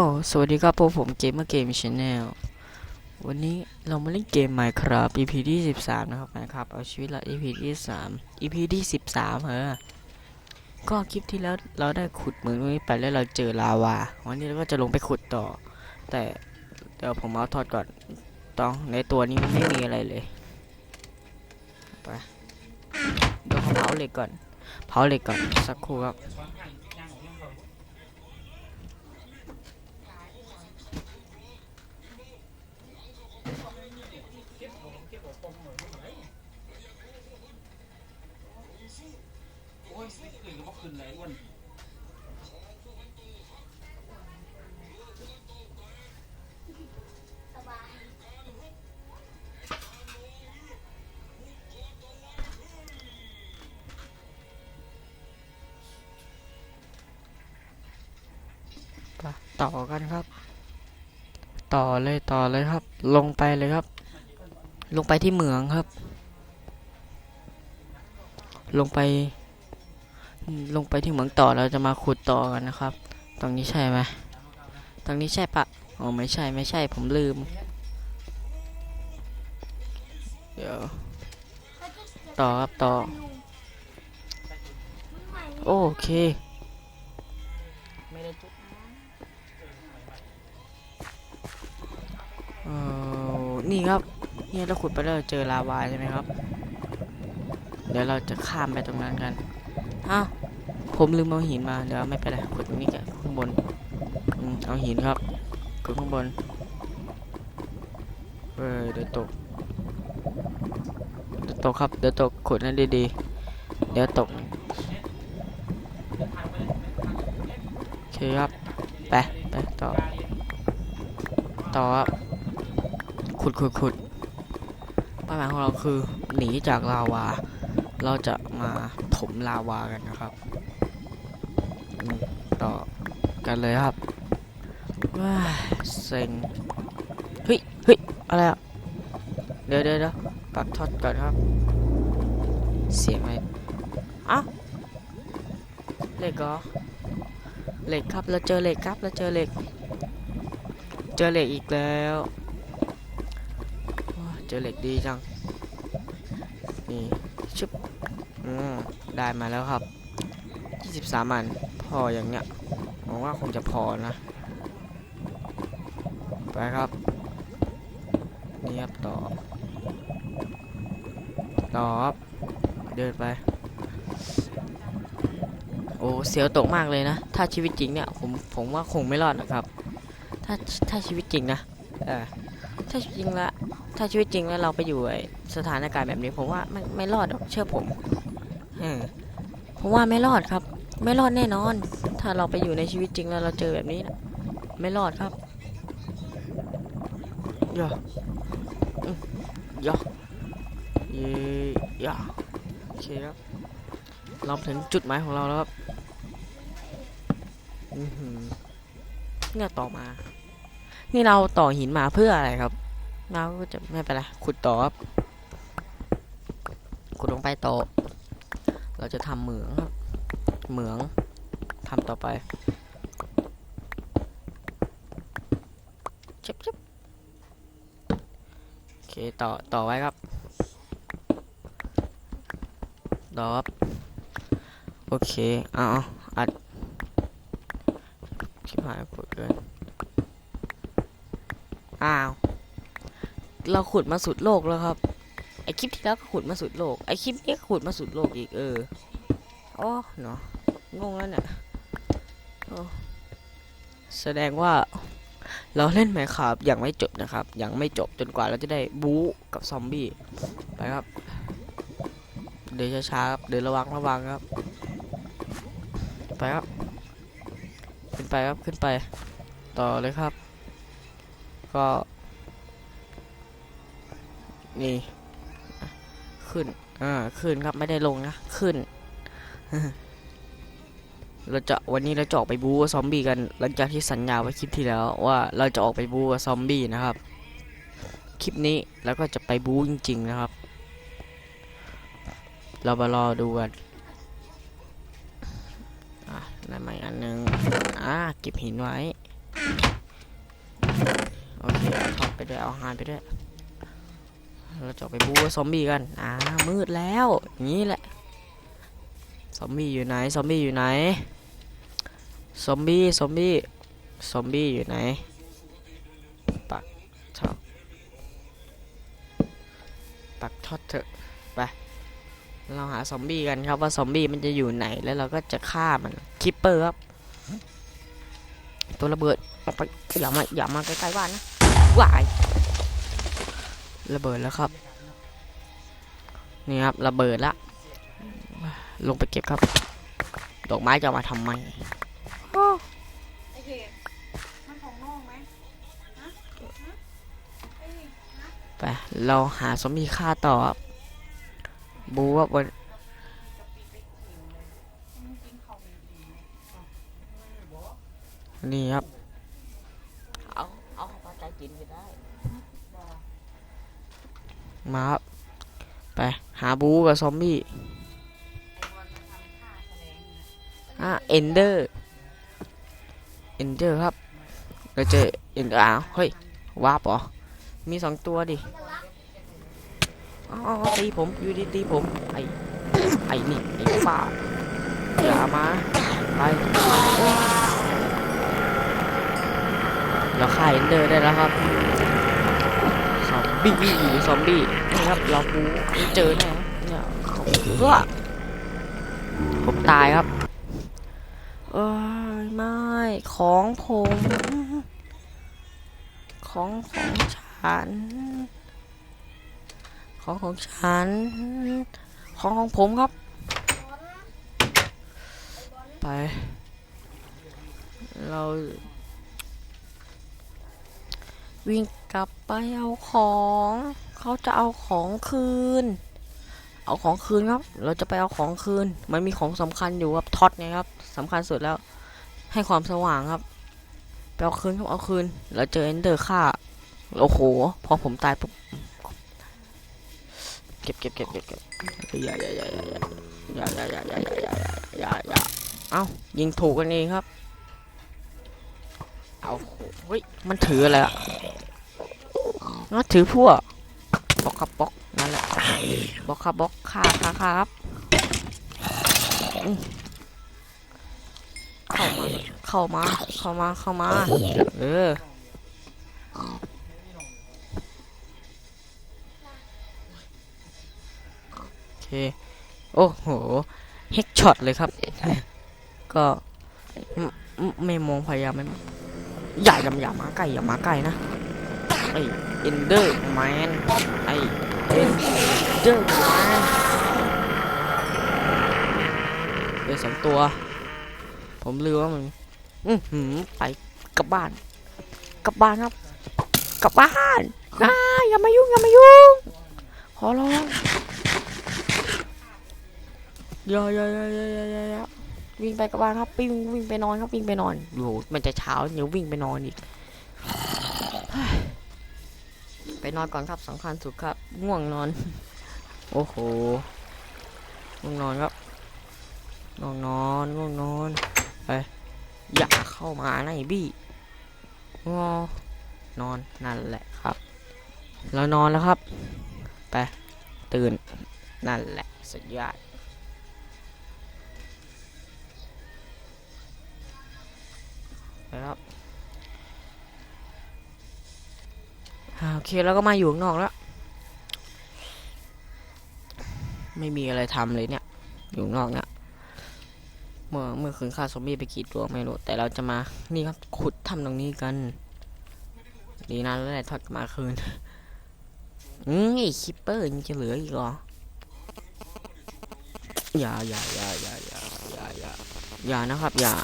ก็สวัสดีครับพวกผมเกมเมอร์เกมชาแนลวันนี้เรามาเล่นเกม Minecraft EP ที่13 นะครับนะครับเอาชีวิตเรา EP ที่3 EP ที่13เฮ้อก็คลิปที่แล้วเราได้ขุดเหมืองตรงนี้ไปแล้วเราเจอลาวาวันนี้เราก็จะลงไปขุดต่อ แต่เดี๋ยวผมเอาทอดก่อนต้องในตัวนี้ไม่มีอะไรเลยไปเดี๋ยวเขาเผาเหล็กก่อนเผาเหล็กก่อนสักครู่ครับ ต่อกันครับ ต่อเลยต่อเลยครับ ลงไปเลยครับ ลงไปที่เหมืองครับ ลงไป ลงไปที่เหมืองต่อเราจะมาขุดต่อกันนะครับ ตรงนี้ใช่ไหมตรงนี้ใช่ปะอ๋อไม่ใช่ไม่ใช่ผมลืม เดี๋ยว ต่อครับต่อ โอเค ไม่ได้จุด นี่ครับเนี่ยเราขุดไปแล้วเราเจอลาวาใช่ไหมครับ เดี๋ยวเราจะข้ามไปตรงนั้นกันอ้าวผมลืมเอาหินมาเดี๋ยวไม่เป็นไรขุดตรงนี้กันข้างบนอืมเอาหินครับขุดข้างบนเออเดี๋ยวตกเดี๋ยวตกครับเดี๋ยวตกขุดให้ดีๆเดี๋ยวตกโอเคครับไปไปต่อต่อครับ ขุดขุดขุดเป้าหมายของเราคือหนีจากลาวา เราจะมาถมลาวากันนะครับ ต่อกันเลยครับว้าเซ็งเฮ้ยเฮ้ยอะไรอะเดี๋ยวเดี๋ยวเดี๋ยวปักทอดก่อนครับ เสียงอะไรอ้าวเหล็กเหรอเหล็กครับเราเจอเหล็กครับเราเจอเหล็ก เจอเหล็กอีกแล้ว เจอเหล็กดีจัง นี่ชึบอืมได้มาแล้วครับ 23อันพออย่างเนี้ยหวังว่าคงจะพอนะ ไปครับ นี่ครับต่อ ต่อครับเดินไป โอ้เสียวตกมากเลยนะ ถ้าชีวิตจริงเนี่ย ผมผมว่าคงไม่รอดนะครับ ถ้าถ้าชีวิตจริงนะ เออ ถ้าจริงละถ้าชีวิตจริงแล้วเราไปอยู่ไอ้สถานการณ์แบบนี้ผมว่าไม่ไม่รอดหรอกเชื่อผมเออผมว่าไม่รอดครับ ไม่รอดแน่นอน ถ้าเราไปอยู่ในชีวิตจริงแล้วเราเจอแบบนี้นะไม่รอดครับย่อย่าเย่ย่าโอเคครับ เราถึงจุดหมายของเราแล้วครับอือหือเนี่ยต่อมา นี่เราต่อหินมาเพื่ออะไรครับ เราก็จะไม่เป็นไรขุดต่อครับขุดลงไปต่อ เราจะทำเหมืองครับ เหมืองทำต่อไปชิบชิบโอเคต่อต่อไว้ครับต่อครับ โอเค เอาเอาอัดชิบหายขุดเลย อ้าว เราขุดมาสุดโลกแล้วครับ ไอคลิปที่แล้วก็ขุดมาสุดโลก ไอคลิปนี้ก็ขุดมาสุดโลกอีกเอออ๋อเนาะงงแล้วเนี่ยแสดงว่าเราเล่นไหมครับยังไม่จบนะครับ ยังไม่จบจนกว่าเราจะได้บู๊กับซอมบี้ไปครับ เดินช้าๆครับเดินระวังระวังครับ ไปครับ ขึ้นไปครับขึ้นไป ต่อเลยครับ ก็ นี่ ขึ้น อ่า ขึ้นครับ ไม่ได้ลงนะ ขึ้น เราจะ วันนี้เราจะออกไปบู๊กับซอมบี้กัน หลังจากที่สัญญาไว้คลิปที่แล้ว ว่าเราจะออกไปบู๊กับซอมบี้นะครับ คลิปนี้แล้วก็จะไปบู๊จริง ๆ นะครับ เรามารอดูกันอะได้มาอีกอันหนึง อ่าเก็บหินไว้ ไปด้วยเอาหารไปด้วยเราจะไปบู๊กับซอมบี้กันอ่ามืดแล้วอย่างนี้แหละซอมบี้อยู่ไหนซอมบี้อยู่ไหนซอมบี้ซอมบี้ซอมบี้อยู่ไหนปักทอดปักทอดเถอะไปเราหาซอมบี้กันครับว่าซอมบี้มันจะอยู่ไหนแล้วเราก็จะฆ่ามันคิปเปอร์ครับตัวระเบิดออกไปอย่ามาอย่ามาใกล้ๆบ้านนะ วาย ระเบิดแล้วครับ นี่ครับระเบิดละ ลงไปเก็บครับ ดอกไม้จะเอามาทำไมไอ้เห็ดมันของน้องไหมฮะฮะไอ้ไปเราหาซอมบี้ฆ่าต่อครับบูว่าวันมันกินของดีๆนี่ครับ มาครับไป หาบูกับซอมบี้อะเอนเดอร์เอนเดอร์ครับเราเจอเอนเดอร์อ้าวเฮ้ยวาบเหรอมีสองตัวดิอ๋อตีผมอยู่ดีตีผมไอไอนี่ไอฝ้าอย่ามาไปเราฆ่าเอนเดอร์ได้แล้วครับ บี้ซอมบี้นี่ครับเราปูเจอแน่เนี่ยเฮ้อผมตายครับเอ้ยไม่ของผม ของของฉัน ของของฉัน ของของผมครับ ไป เรา วิ่งกลับไปเอาของ เขาจะเอาของคืน เอาของคืนครับ เราจะไปเอาของคืน มันมีของสำคัญอยู่ครับท็อตไงครับสำคัญสุดแล้ว ให้ความสว่างครับไปเอาคืนครับเอาคืนแล้วเจอเอนเดอร์ฆ่าโอ้โหพอผมตายปุ๊บเก็บเก็บเก็บเก็บเก็บอย่าอย่าอย่าอย่าอย่าอย่าอย่าอย่าอย่าอย่าอย่าเอายิงถูกกันเองครับ เอาเฮ้ย มันถืออะไรอะ nó ถือพวกบล็อกครับบล็อกนั่นแหละบล็อกครับบล็อกฆ่าฆ่าฆ่าครับเข้ามา เข้ามา เข้ามา เข้ามา เออ โอเค โอ้โห เฮกช็อตเลยครับ ก็ ไม่มองพยายามไม่อ ย่าอย่าอย่ามาใกล้อย่ามาใกล้นะไอเอนเดอร์แมนไอเอนเดอร์แมนเดี๋ยวสองตัว ผมลืมว่ามันอือหือไปกลับบ้าน กลับบ้านครับ กลับบ้านนะอย่ามายุ่งอย่ามายุ่งขอร้องยอย่าอย่าอย่าอย่าอย่าอย่า วิ่งไปกับบ้านครับวิ่งวิ่งไปนอนครับวิ่งไปนอนโอ้โหมันจะเช้าเดี๋ยววิ่งไปนอนอีกไปนอนก่อนครับสำคัญสุดครับง่วงนอน โอ้โหง่วงนอนครับง่วงนอนง่วงนอนไปอย่าเข้ามานะไอ้บี้งอนอนนั่นแหละครับ เรานอนแล้วครับ ไป ตื่นนั่นแหละสุดยอด ไปครับอ่าโอเคแล้วก็มาอยู่ข้างนอกแล้ว ไม่มีอะไรทำเลยเนี่ย อยู่ข้างนอกเนี่ยเมื่อเมื่อคืนฆ่าซอมบี้ไปกี่ตัวไม่รู้ แต่เราจะมานี่ครับขุดทำตรงนี้กัน ดีนะแล้วแหละทอดมาคืนอืมไอคิปเปอร์ยังจะเหลืออีกเหรออย่าอย่าอย่าอย่าอย่าอย่าอย่าอย่านะครับอย่า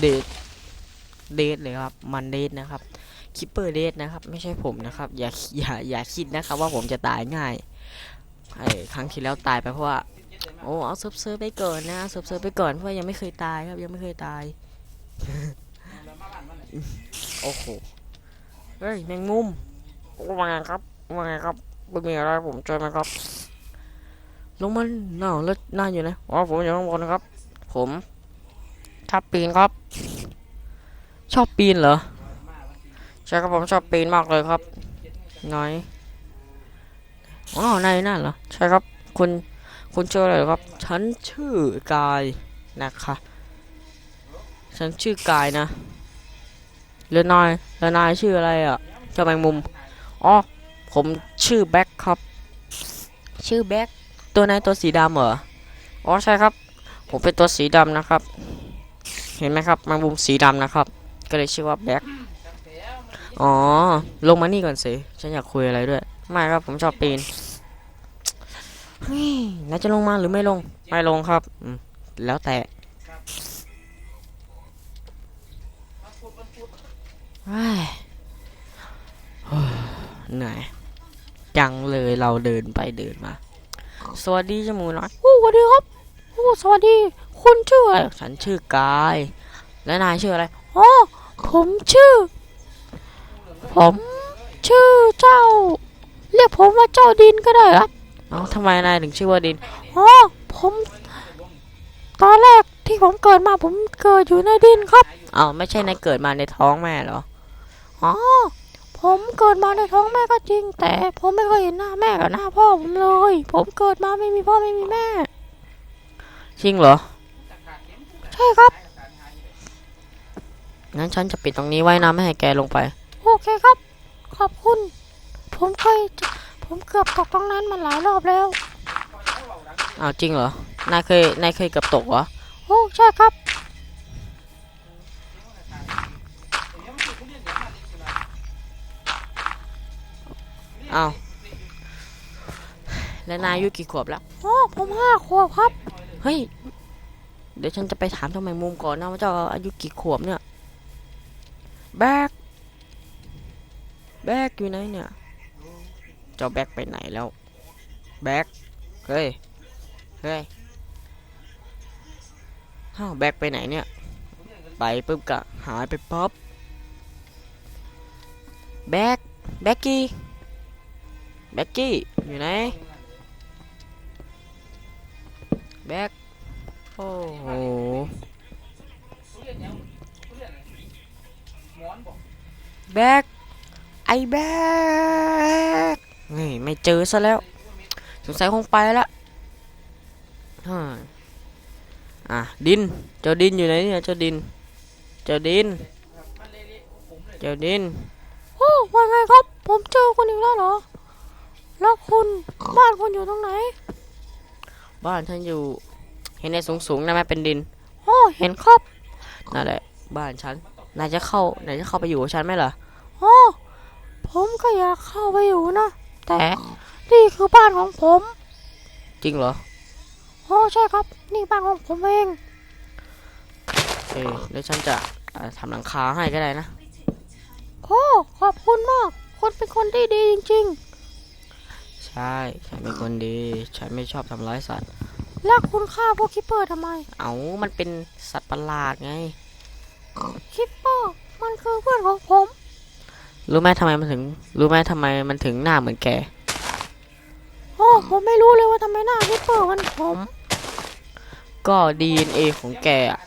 เดทเดทเลยครับ มันเดทนะครับคิปเปอร์เดทนะครับ ไม่ใช่ผมนะครับ อย่าอย่าอย่าคิดนะครับ ว่าผมจะตายง่ายไอ้ครั้งที่แล้วตายไปเพราะว่าโอ้เอาเซิร์ฟเซิร์ฟไปก่อนนะเซิร์ฟเซิร์ฟไปก่อนเพราะยังไม่เคยตายครับ ยังไม่เคยตายโอ้โหเฮ้ยแมงมุมว่าไงครับว่าไงครับไม่มีอะไรผมช่วยไหมครับลงมาหนาวแล้วนาอยู่ไหนอ๋อผมอยู่ข้างบนครับ ผม ชอบปีนครับ ชอบปีนเหรอใช่ครับผมชอบปีนมากเลยครับ น้อยอ๋อนายนั่นเหรอใช่ครับ คุณคุณชื่ออะไรเหรอครับ ฉันชื่อกายนะคะฉันชื่อกายนะแล้วนายแล้วนายชื่ออะไรอะเจ้าแมงมุมอ๋อผมชื่อแบ็คครับ ชื่อแบ็คตัวนายตัวสีดำเหรออ๋อใช่ครับ ผมเป็นตัวสีดำนะครับ เห็นไหมครับมงมุมสีดำนะครับ ก็เลยชื่อว่าแบ็คอ๋อ ลงมานี่ก่อนสิ ฉันอยากคุยอะไรด้วย ไม่ครับผมชอบปีนเฮ้ยนาจะลงมาหรือไม่ลง ไม่ลงครับอืมแล้วแต่เหนื่อยจังเลยเราเดินไปเดินมา สวัสดีจมูน้อยโอ้สวัสดีครับ อ้สวัสดี คุณชื่ออะไรฉันชื่อกาย และนายชื่ออะไรอ๋อผมชื่อ ผมชื่อเจ้า เรียกผมว่าเจ้าดินก็ได้ครับเอ้าทำไมนายถึงชื่อว่าดินอ๋อผม ตอนแรกที่ผมเกิดมาผมเกิดอยู่ในดินครับอ้าวไม่ใช่นายเกิดมาในท้องแม่เหรออ๋อผมเกิดมาในท้องแม่ก็จริง แต่ผมไม่เคยเห็นหน้าแม่กับหน้าพ่อผมเลย ผมเกิดมาไม่มีพ่อไม่มีแม่ จริงเหรอ ใช่ครับ งั้นฉันจะปิดตรงนี้ไว้นะไม่ให้แกลงไป โอเคครับ ขอบคุณ ผมเคย ผมเกือบตกตรงนั้นมาหลายรอบแล้ว อ้าวจริงเหรอ นายเคย นายเคยเกือบตกเหรอ โอ้ใช่ครับ อ้าว แล้วนายอายุกี่ขวบแล้วอ๋อผมห้าขวบครับ เฮ้ย เดี๋ยวฉันจะไปถามเจ้าแมมุมก่อนนะว่าเจ้าอายุกี่ขวบเนี่ย แบก แบกอยู่ไหนเนี่ย เจ้าแบกไปไหนแล้ว แบก เฮ้ย เฮ้ยฮ้าวแบกไปไหนเนี่ย ไปปุ๊บกะหายไปป๊อบแบก แบกกี้ แบกกี้ อยู่ไหน แบกโอ้โหแบกไอแบกนี่ไม่เจอซะแล้ว สงสัยคงไปละฮ่าอะดิน เจ้าดินอยู่ไหนเนี่ย เจ้าดิน เจ้าดิน เจ้าดิน โอ้ว่าไงครับ ผมเจอคุณอีกแล้วเหรอ แล้วคุณบ้านคุณอยู่ตรงไหน บ้านฉันอยู่ เห็นในสูงสูงๆนะแม่เป็นดินโอ้เห็นครับนั่นแหละบ้านฉันนายจะเข้านายจะเข้าไปอยู่กับฉันไหมล่ะโอ้ผมก็อยากเข้าไปอยู่นะ แต่นี่คือบ้านของผม จริงเหรอโอ้ใช่ครับ นี่บ้านของผมเองเอ้เดี๋ยวฉันจะอ่าทำหลังคาให้ก็ได้นะโอ้ขอบคุณมากคุณเป็นคนที่ดีจริง ๆ ใช่ฉันเป็นคนดี ฉันไม่ชอบทำร้ายสัตว์ แล้วคุณฆ่าพวกคิปเปอร์ทำไม เอามันเป็นสัตว์ประหลาดไง คิปเปอร์มันคือเพื่อนของผม รู้ไหมทำไมมันถึง รู้ไหมทำไมมันถึงหน้าเหมือนแกโอ้ผมไม่รู้เลยว่าทำไมหน้าคิปเปอร์มันผม ก็ DNA ของแกอะ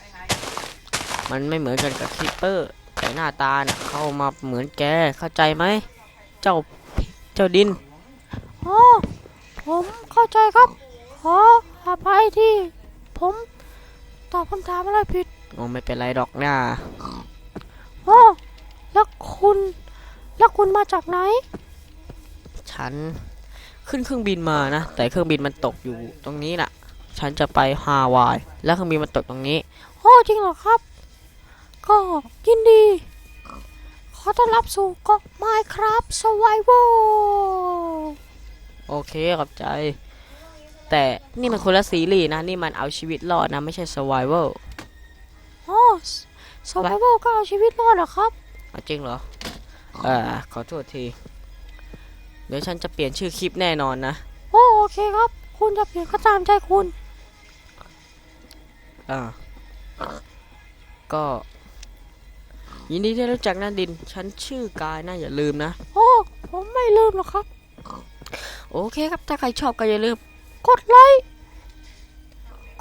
มันไม่เหมือนกันกับคิปเปอร์ แต่หน้าตาเนี่ยเข้ามาเหมือนแกเข้าใจไหม เจ้าเจ้าดิน อ๋อผมเข้าใจครับ ขออภัยที่ ผมตอบคำถามอะไรผิดโอ้ไม่เป็นไรดอกนะโอ้แล้วคุณ แล้วคุณมาจากไหน ฉันขึ้นเครื่องบินมานะ แต่เครื่องบินมันตกอยู่ตรงนี้น่ะฉันจะไปฮาวาย แล้วเครื่องบินมันตกตรงนี้ โอ้จริงเหรอครับ ก็ยินดี ขอต้อนรับสู่เกาะ Minecraft Survival โอเคขอบใจ แต่นี่มันคนละซีรีส์นะ นี่มันเอาชีวิตรอดนะ ไม่ใช่ Survival อ๋อ Survival ก็เอาชีวิตรอดเหรอครับจริงเหรอเออขอโทษที เดี๋ยวฉันจะเปลี่ยนชื่อคลิปแน่นอนนะ โอ้โอเคครับ คุณจะเปลี่ยนก็ตามใจคุณอ่าก็ยินดีที่รู้จักนะดิน ฉันชื่อกายนะอย่าลืมนะ โอ้ ผมไม่ลืมหรอกครับ โอเคครับ ถ้าใครชอบก็อย่าลืม กดไลค์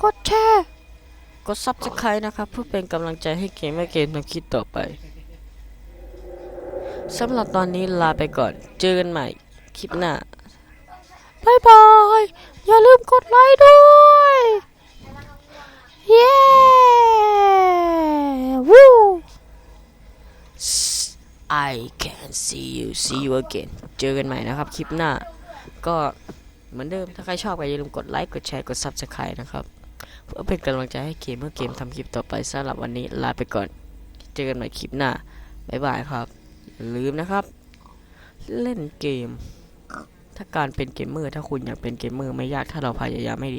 กดแชร์ กด subscribe นะครับ เพื่อเป็นกำลังใจให้เกมแม่เกมทำคลิปต่อไปสำหรับตอนนี้ลาไปก่อน เจอกันใหม่ คลิปหน้าบายบาย อย่าลืมกดไลค์ด้วย เย้วู้ I can see you see you again เจอกันใหม่นะครับ คลิปหน้า ก็เหมือนเดิมถ้าใครชอบก็อย่าลืมกดไลค์กดแชร์กด subscribe นะครับ เพื่อเป็นกำลังใจให้เกมเมื่อเกมทำคลิปต่อไปสำหรับวันนี้ลาไปก่อน เจอกันใหม่คลิปหน้าบ๊ายบายครับอย่าลืมนะครับ เล่นเกม ถ้าการเป็นเกมเมอร์ถ้าคุณอยากเป็นเกมเมอร์ไม่ยากถ้าเราพยายามไม่ดี